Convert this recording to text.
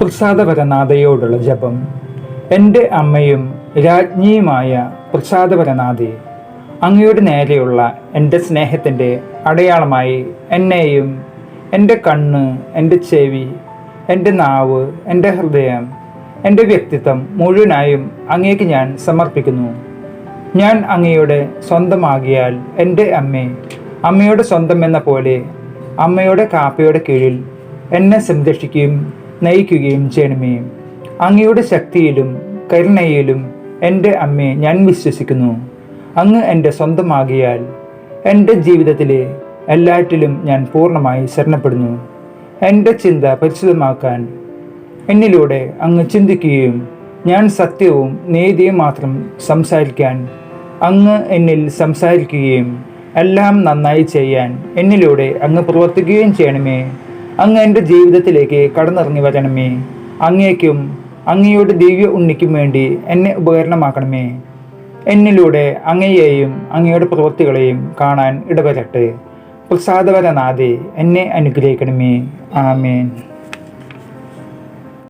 പ്രസാദപരനാഥയോടുള്ള ജപം. എന്റെ അമ്മയും രാജ്ഞിയുമായ പ്രസാദപരനാഥെ അങ്ങയുടെ നേരെയുള്ള എന്റെ സ്നേഹത്തിന്റെ അടയാളമായി എന്നെയും എന്റെ കണ്ണ് എന്റെ ചെവി എന്റെ നാവ് എന്റെ ഹൃദയം എന്റെ വ്യക്തിത്വം മുഴുവനായും അങ്ങേക്ക് ഞാൻ സമർപ്പിക്കുന്നു. ഞാൻ അങ്ങയുടെ സ്വന്തമാകിയാൽ എന്റെ അമ്മേ അമ്മയുടെ സ്വന്തം എന്ന പോലെ അമ്മയുടെ കാപ്പയുടെ കീഴിൽ എന്നെ സംരക്ഷിക്കുകയും നയിക്കുകയും ചെയ്യണമേ. അങ്ങയുടെ ശക്തിയിലും കരുണയിലും എന്റെ അമ്മയെ ഞാൻ വിശ്വസിക്കുന്നു. അങ്ങ് എന്റെ സ്വന്തമാകിയാൽ എന്റെ ജീവിതത്തിലെ എല്ലാറ്റിലും ഞാൻ പൂർണമായി ശരണപ്പെടുന്നു. എന്റെ ചിന്ത പരിശുദ്ധമാക്കാൻ എന്നിലൂടെ അങ്ങ് ചിന്തിക്കുകയും ഞാൻ സത്യവും നീതിയും മാത്രം സംസാരിക്കാൻ അങ്ങ് എന്നിൽ സംസാരിക്കുകയും എല്ലാം നന്നായി ചെയ്യാൻ എന്നിലൂടെ അങ്ങ് പ്രവർത്തിക്കുകയും ചെയ്യണമേ. അങ്ങ് എന്റെ ജീവിതത്തിലേക്ക് കടന്നിറങ്ങി വരണമേ. അങ്ങേക്കും അങ്ങയുടെ ദിവ്യ ഉണ്ണിക്കും വേണ്ടി എന്നെ ഉപകരണമാക്കണമേ. എന്നിലൂടെ അങ്ങയെയും അങ്ങയുടെ പ്രവൃത്തികളെയും കാണാൻ ഇടവരട്ടെ. പ്രസാദപരനാഥെ എന്നെ അനുഗ്രഹിക്കണമേ. ആമേൻ.